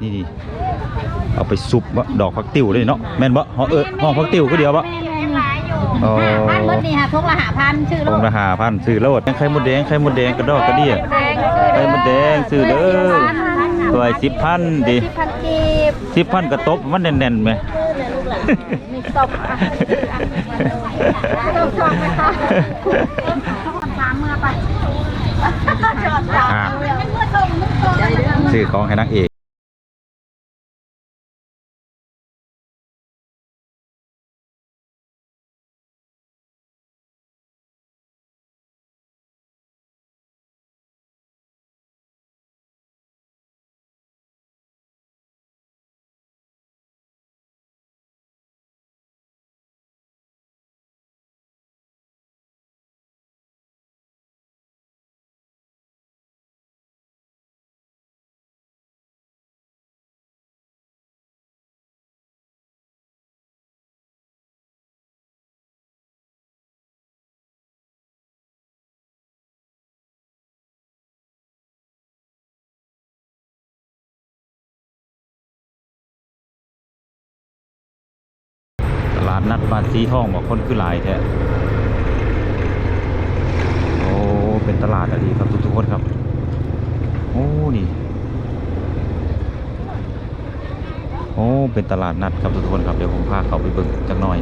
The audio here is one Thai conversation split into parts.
นี่นี่เอาไปซุปบะดอกผักติ๋วเลยเนาะแม่นบ่ฮอเออห้องผักติ๋วก็เดียวบ่อ๋อพันเบิดนี่ค่ะพกละหาพันชื่อขโลองดละหาพันซื้อโลดไข่มดแดงไข่มดแดงกระดอกกระเดี่ยไข่มดแดงซื้อเด้อตัวสิบพันดิสิบพันกีบสิบพันกระตบมันแน่นๆไหม มีตบตบชอบไหมคะสามมือไปจอดสามอ่ามือเมื่อตรงเมื่อตรงซื้อของให้นางเอก ตลาดนัดบ้านสีทองบอกคนคือหลายแท้โอ้เป็นตลาดอะไรครับทุกๆคนครับ โอ้นี่โอ้เป็นตลาดนัดครับทุกคนครับเดี๋ยวผมพาเขาไปเบิ่งจักหน่อย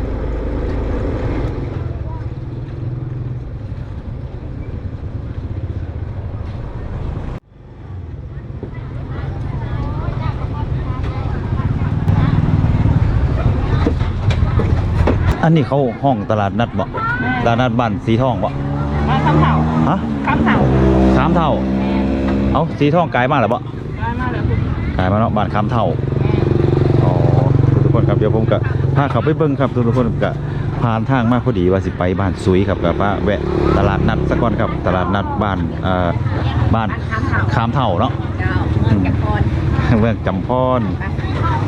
อันนี้เขาห้องตลาดนัดบ่ตลาดนัดบ้านสีทองบ่มาคำเผาฮะคำเผาสามเท่า เอาสีทองกลายมาแล้วบ่มามาเลยกลายมาเนาะบ้านคำเท่าอ๋อทุกคนครับเดี๋ยวผมก็พาเขาไปเบิ่งครับทุกคนก็ผ่านทางมาพอดีว่าสิไปบ้านสุยครับกับว่าแวะตลาดนัดสักก่อนครับตลาดนัดบ้านเอ่อบ้านคำเผาคามเท่าเนาะเจ้าเมืองแกพรเมืองจำพร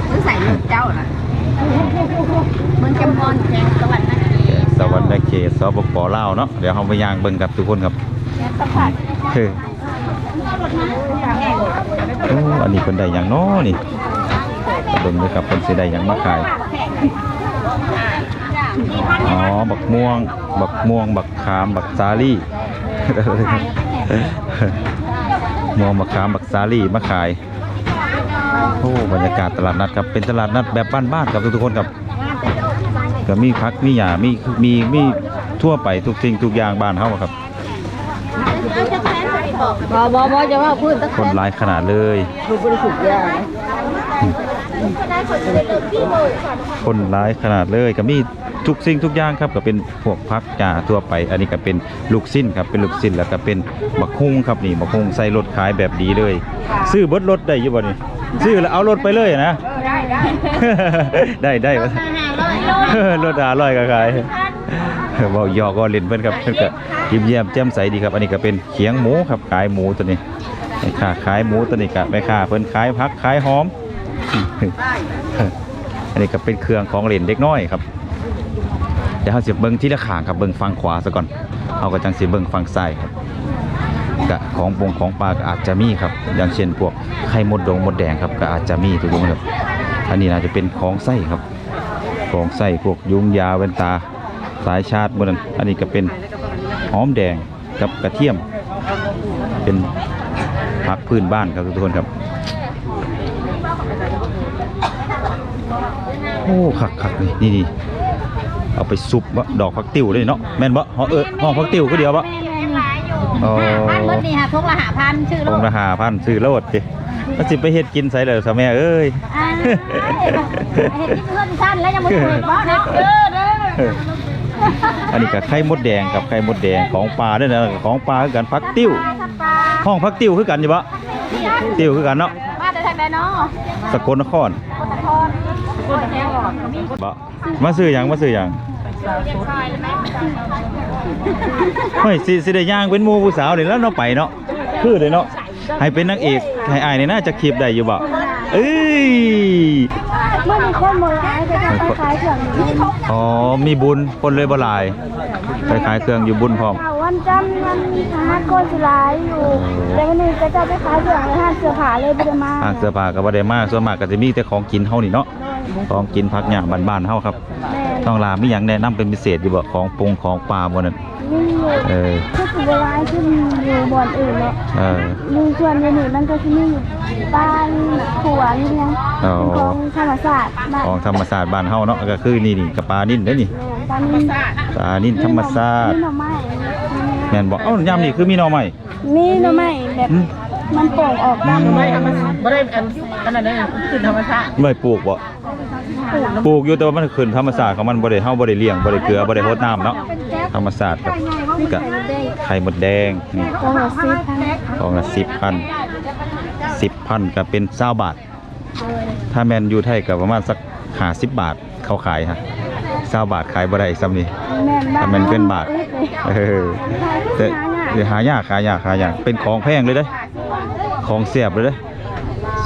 หรือใส่ลูกเจ้าน่ะ เมืองแกพรแกงสวรรค์นาทีสวรรค์เขตสปปลาวเนาะเดี๋ยวเราไปย่างเบิ่งกับทุกคนครับแกงสัมผัสเฮ้ยโอ้อันนี้คนใดอย่างน้อนี่เบิ่งเลยครับคนสิได้หยังมาขายอ๋อบักม่วง บักม่วง บักขาม บักสาลี่ม่วงบักขาม บักสาลี่มาขาย โอ้บรรยากาศตลาดนัดครับเป็นตลาดนัดแบบบ้านๆครับทุกๆคนครับก็มีพักมีหญ้ามีมีมีทั่วไปทุกสิ่งทุกอย่างบ้านเฮาครับบอบอบอจะว่าพูดตั้งคนหลายขนาดเลยคือบริสุทธิ์ยากคนร้ายขนาดเลยก็มีทุกสิ่งทุกอย่างครับก็เป็นพวกพักจ่าทั่วไป อันนี้ก็เป็นลูกสิ้นครับเป็นลูกสิ้นแล้วก็เป็นบักฮุ้งครับนี่บักฮุ้งใส่รถขายแบบดีเลย ซื้อเบดรถได้อยู่บ่นี่ ซื้อแล้วเอารถไปเลยนะ ได้ได้ได้ได้วะรถหาร้อยก็ขายเว้าหยอกก็เล่นเพิ่นครับเพิ่นก็ยิ้มแย้มแจ่มใสดีครับ อันนี้ก็เป็นเขียงหมูครับขายหมูตัวนี้แม่ค้าขายหมูตัวนี้ก็แม่ค้าเพิ่นขายผักขายหอม อันนี้ก็เป็นเครื่องของเล่นเด็กน้อยครับเดี๋ยวเราสิเบิ่งที่ละข้างครับเบิ่งฝั่งขวาซะก่อนเอาก็จังสิเบิ่งฝั่งซ้ายครับ กะของปงของปลาก็อาจจะมีครับ อย่างเช่นพวกไข่มดดงมดแดงครับก็อาจจะมีทุกคนครับ อันนี้น่าจะเป็นของไส้ครับ ของไส้พวกยุงยาเวนตาสายชาร์จบนนั้นอันนี้ก็เป็นหอมแดงกับกระเทียม เป็นผักพื้นบ้านครับทุกคนครับโอ้คักคักนี่นี่ เอาไปซุปบะดอกผักติ๋วเลยเนาะแม่นบ่ฮอเออห้องผักติ๋วก็เดียวบ่อ๋อพันเบิดนี่ค่ะพกละหาพันชื่อขโลองกละหาพันซื้อโลดดิแล้วสิไปเฮ็ดกินใส่เลยสะแม่เอ้ย อ่าเห็นที่เพื่อนท่านแล้วยังไม่เคยบอกเนาะเด้อเด้ออันนี้ก็ไข่มดแดงกับไข่มดแดงของปลาด้วยนะของปลาคือกันผักติ๋วห้องผักติ๋วคือกันอยู่บ่ติ๋วคือกันเนาะ มาแต่ทางใดเนาะสกลนครคนตะคอนคนแถวหลอดมีบ่มาซื้อหยังมาซื้อหยังเฮ้ยสิสิได้ย่างเป็นหมู่ผู้สาวนี่แล้วเนาะไปเนาะคือเลยเนาะให้เป็นนางเอกให้อายนี่น่าจะคลิปได้อยู่บ่เอ้ยเมื่อมีคนโบราณไปทำคล้ายๆเครื่องนี้อ๋อมีบุญคนเลยบ่หลายไปขายเครื่องอยู่บุญพร้อมเอาไว้วันจันทร์วันพฤหัสก็สิหลายอยู่แต่วันนี้จะเจ้าไปขายเสื้อในห้างเสื้อผ้าเลยบ่ได้มาห้างเสื้อผ้าก็บ่ได้มาส่วนมากก็จะมีแต่ของกินเฮานี่เนาะของกินผักหญ้าบ้านๆเฮาครับแม่น้องลามีหยังแนะนำเป็นพิเศษอยู่บ่ของปรุงของปลาบ่นั่นนี่อยู่เออคือสิบ่ร้ายขึ้นอยู่บ่อนอื่นเนาะเออ มีส่วนอยู่นี่มันก็สิมีอยู่บ้านขัวอยู่ยังอ๋อของธรรมศาสตร์บ้านของธรรมศาสตร์บ้านเฮาเนาะก็คือนี่นี่กับปลานิ่นเด้อนี่ตอนนี้ปลานิ่นธรรมศาสตร์มีหน่อไม้ แม่นบ่เอ้ายามนี่คือมีหน่อไม้มีหน่อไม้แบบอืมมันโป่งออกตามอืมไม้ธรรมไม่ได้อันอันนั้นเลยคือธรรมชาติไม่ปลูกบ่ปลูกอยู่แต่ว่ามันขึ้นธรรมศาสตร์ของมันบ่ได้เฮาบ่ได้เลี้ยงบ่ได้เกลือบ่ได้รดน้ำเนาะธรรมศาสตร์กับกับไข่มดแดงนี่ตัวละสิบพันของละสิบพันสิบพันก็เป็นเศร้าบาท ถ้าแมนอยู่ไทยก็ประมาณสักหาสิบบาทเขาขายฮะเศร้าบาทขายบ่ได้ซ้ำนี่แม่นบ้าถ้ามันเป็นบาท เอ้ยเออแต่เดี๋ยวหายากหายากหายากเป็นของแพงเลยเด้อของเสียบเลยเด้อ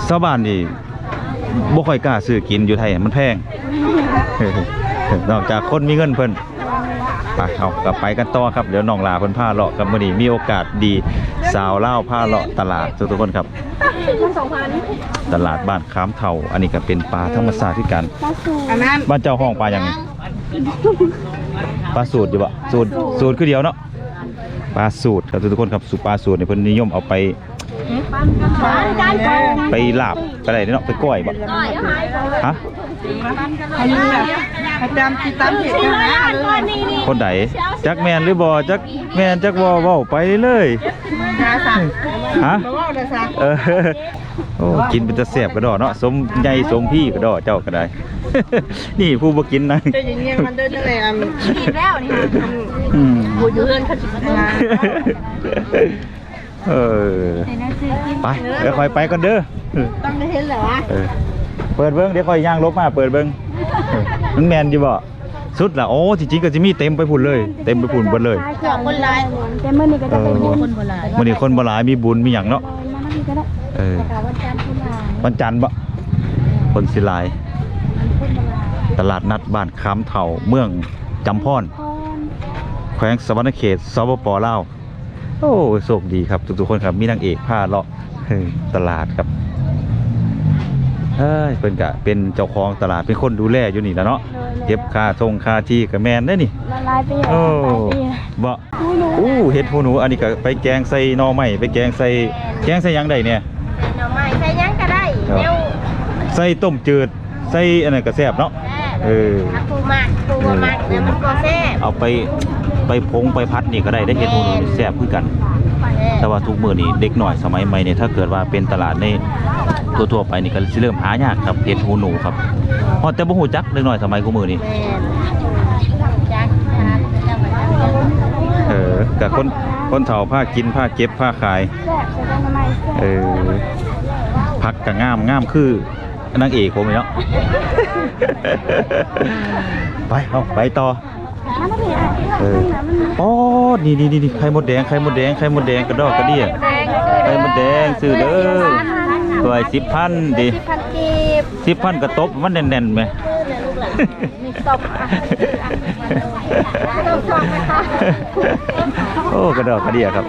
ชาวบ้านนี่บ่ค่อยกล้าซื้อกินอยู่ไทยมันแพงนอกจากคนมีเงินเพิ่นไปเอากลับไปกันต่อครับเดี๋ยวน้องลาเพิ่นพาเลาะกับมื้อนี้มีโอกาสดีสาวเล่าวพาเลาะตลาดทุกๆคนครับตลาดบ้านขามเท่าอันนี้ก็เป็นปลาธรรมชาติที่กันปลาสูอันนั้นบ้านเจ้าห้องปลาอย่างนี้ ปลาสูตรอยู่บ่สูตรสูตรคือเดียวเนาะปลาสูตรครับทุกคนครับสูตรปลาสูตรเนี่ยเพิ่นนิยมเอาไปจานก่อนไปลาบก็ได้เนาะไปก้อยบ่ฮะอันนี้แบบประจำที่ตามเหตุการณ์เลยคนใดจักแมนหรือบ่จักแมนจักบ่เว้าไปเลยยาสั่งฮะมาว่าเลยสั่งเออโอ้กินเป็นตะแซ่บก็ดอเนาะสมใหญ่สมพี่ก็ดอเจ้าก็ได้ นี่ผู้บ่กินนะจะอย่างเงี้ยมันเดินยังไงอะกินแล้วนี่ค่ะอืมบูยูเอินเขาจิบนะเออไปเดี๋ยวคอยไปก่อนเด้อต้องได้เห็นเหรอวะเออเปิดเบิ้งเดี๋ยวคอยย่างลบมาเปิดเบิ้งเออมันแมนอยู่บ่สุดละโอ้จริงๆก็จะมีเต็มไปพุ่นเลย เต็มไปพุ่นเบิดเลยขายของคนลายแต่มื้อนี้ก็จะไปบุญคนโบราณมื้อนี้คนบ่หลายมีบุญมีหยังเนาะมานั่งนี่ก็ได้ เออแต่วันจันทร์คุณลายวันจันทร์บ่คนสิหลายตลาดนัดบ้านคำเฒ่าเมืองจำพรพรแขวงสวรรณเขตสปปลาว โอ้โชคดีครับ ทุกๆคนครับ มีนางเอกพาเลาะเฮ้ยตลาดครับเฮ้ยเป็นกะเป็นเจ้าของตลาดเป็นคนดูแลอยู่นี่แหล้วเนาะเก็บค่าทงค่าที่กับแมนได้อนี่ ละลายไปอย่างโอ้หลายปีบ่หูหนูอู้เห็ดหูหนู อันนี้ก็ไปแกงใส่หน่อไม้ไปแกงใส่แกงใส่หยังได้เนี่ย ใส่ต้มจืดใส่อันนั้นก็แซ่บเนาะเออปูหมักปูหมักเนี่ยมันก็แซ่บเอาไปไปพงไปพัดนี่ก็ได้ได้เห็ดหูหนูนี่แซ่บคือกัน แต่ว่าทุกมื้อนี้เด็กหน่อยสมัยใหม่เนี่ยถ้าเกิดว่าเป็นตลาดในทั่วๆไปนี่ก็สิเริ่มหายากครับเห็ดหูหนูครับฮอดแต่บ่ฮู้จักเด็กหน่อยสมัยกูมื้อนี้แม่จักครับจักไปจักเออกับคนคนเฒ่าผ้ากินผ้าเก็บผ้าขายแซ่บใส่กันทำไมแซ่บเออ พักก็งามงามคือนางเอกผมนี่เนาะไปเอาไปต่อมันไม่ได้เอออ๋อนี่นี่นี่ไข่มดแดงไข่มดแดงไข่มดแดงกระดอกกระเดี่ยไข่มดแดงซื้อเด้อสวยสิบพันดิพันกีบสิบพันกระตบมันแน่นๆไหมมีตบตบชอบไหมคะโอ้กระดอกกระเดี่ยครับ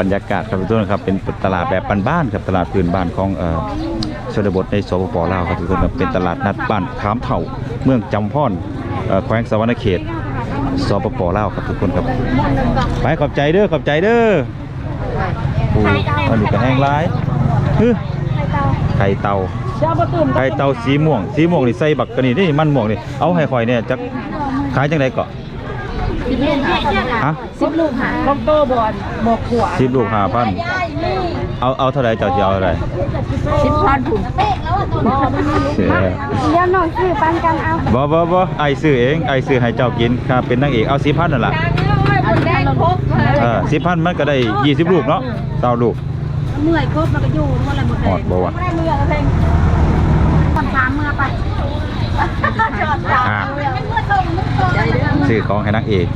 บรรยากาศครับทุกท่านครับเป็นตลาดแบบบ้านๆครับตลาดพื้นบ้านของเอ่อชนบทในสปปลาวครับทุกท่านครับเป็นตลาดนัดบ้านขามเถ่า เมืองจำพอ่อแขวงสวรรณเขตสปปลาวครับทุกคนครับไปขอบใจเด้อขอบใจเด้อโอ้อันนี้ก็แห้งร้ายฮึไข่เต่าไข่เต่าสีม่วง สีม่วงนี่ใส่บักกะนี่นี่มันม่วงนี่เอาให้ข่อยเนี่ยจักขายจังไดเกาะ ฮะสิบลูกหาคอมโตบอลบอกขวาสิบลูกห้าพันเอาเอาเท่าไหร่เจ้าจะเอาเท่าไหร่สิบพันถุงเสียเดี๋ยวน้องซื้อปันกันเอาบ่บ่บ่ไอซื้อเองไอซื้อให้เจ้ากินค่ะเป็นนางเอกเอาสิพันนั่นล่ะอันนี้ครบเออสิพันมันก็ได้ยี่สิบลูกเนาะเต้าลูกเมื่อยครบมันก็อยู่ทั่วอะไรหมดหอดบ่วะไม่ได้เมื่อเพลงคนถามเมื่อไปจ อ่าชื่อของให้นางเอก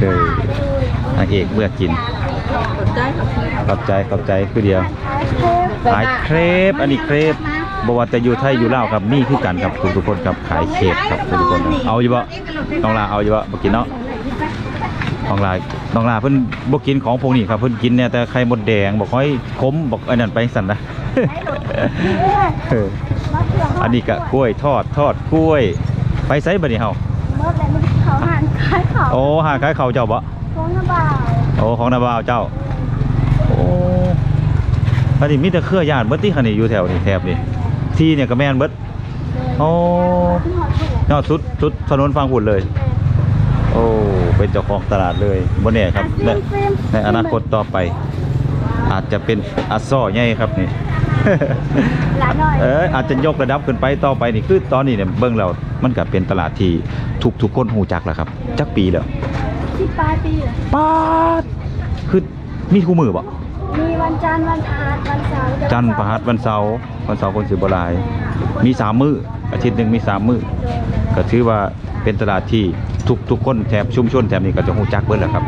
เออนางเอกเมื่อกิน ขอบใจขอบใจคือเดียวขายเครปอันนี้เครปบว่าแต่อยู่ไทยอยู่ลาวครับนี่คือกันครับทุกทุกคนครับขายเครปครับทุกทุกคน เอาอยู่บ่น้องลาเอาอยู่บ่บ่กินเนาะน้องลาน้องลาเพิ่นบ่กินของพวกนี้ครับเพิ่นกินเนี่ยแต่ไข่มดแดงบอกห้อยขมบอกไอ้นั่นไปสั่นนะ ออมะเขืออันนี้ก็กล้วยทอดทอดกล้วย ไปไสบัดนี้เฮาเมื่อไรมันเขาหันคล้ายเขาโอ้หาขายข้าวเจ้าบ่ฟองน้ำเปล่าโอ้ของนาบาวเจ้าโอ้อันนี้มีแต่เครือญาติเบิดที่คันนี้อยู่แถวนี้แถบนี้ที่เนี่ยก็แม่นเบิดโอ้ที่หอดถูกยอดสุดสุดถนนฟังหุ่นเลย โอ้เป็นเจ้าของตลาดเลยบ่แน่ครับในในอนาคตต่อไป อาจจะเป็นอัสซอใหญ่ครับนี่หลายหน่อย เอออาจจะยกระดับขึ้นไปต่อไปนี่คือตอนนี้เนี่ยเบิ่งแล้วมันก็เป็นตลาดที่ทุกทุกคนฮู้จักแล้วครับ จักปีแล้วที่ปลายปีเหรอป๊าดคือมีคู่มือบ่มีวันจันทร์วันอาทิตย์วันเสาร์จันทร์พฤหัสวันเสาร์วันเสาร์คนสิบหลาย มีสามมื้ออาทิตย์หนึ่งมีสามมื้อก็ถือว่าเป็นตลาดที่ทุกทุกคนแถบชุมชนแถบนี้ก็จะฮู้จักเบิดแหละครับ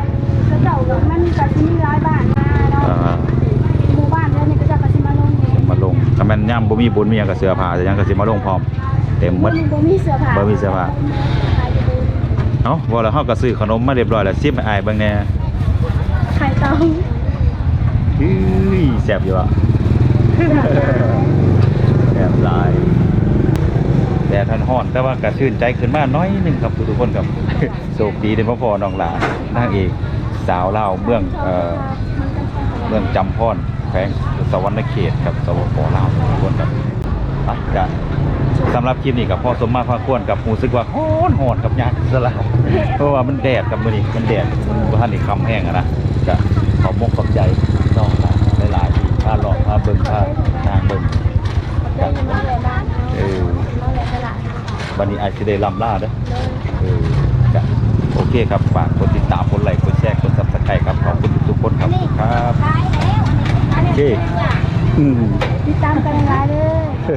บ่มีบุญมีหยังก็เสื้อผ้าแต่ยังก็สิมาลงพร้อมเต็มหมด บ่มีเสื้อผ้าบ่มีเสื้อผ้าขายอยู่ดีเอ้าบ่แล้วเฮาก็ซื้อขนมมาเรียบร้อยแล้วซิมให้อายเบิ่งแหน่ไข่เต้าอื้ยแซ่บอยู่อะ แซ่บหลายแต่ท่านฮ้อนแต่ว่าก็ชื่นใจขึ้นมาน้อยหนึงครับทุกๆคนครับ โชคดีได้มาพอน้องหลานนางเอกสาวลาวเมืองเอ่อ เมืองจำพอน แขวงสวรรณเขตครับสวปลาวทุกคนครับอะก็สำหรับคลิปนี้กับพ่อสมมาพาควรกับรู้สึกว่าฮ้อนหอนกับยากสลาวเพราะว่ามันแดดครับมื้อนี้มันแดดมันบ่ทันได้คำแห้งอะนะก็ขอบมกขอบใจน้องหลายๆที่พาหลอกพาเบิ่งพานางเบิ่งได้ยินมาเลยบ้านเออมาเลยตลาดวันนี้อาจจะได้ลำล่าเด้อเออก็โอเคครับฝากกดติดตามกดไลค์กดแชร์กด Subscribe ครับขอบคุณทุกๆคนครับครับขายแล้ว อันนี้โอเคอืมติดตามกันหลายๆเลยเฮ้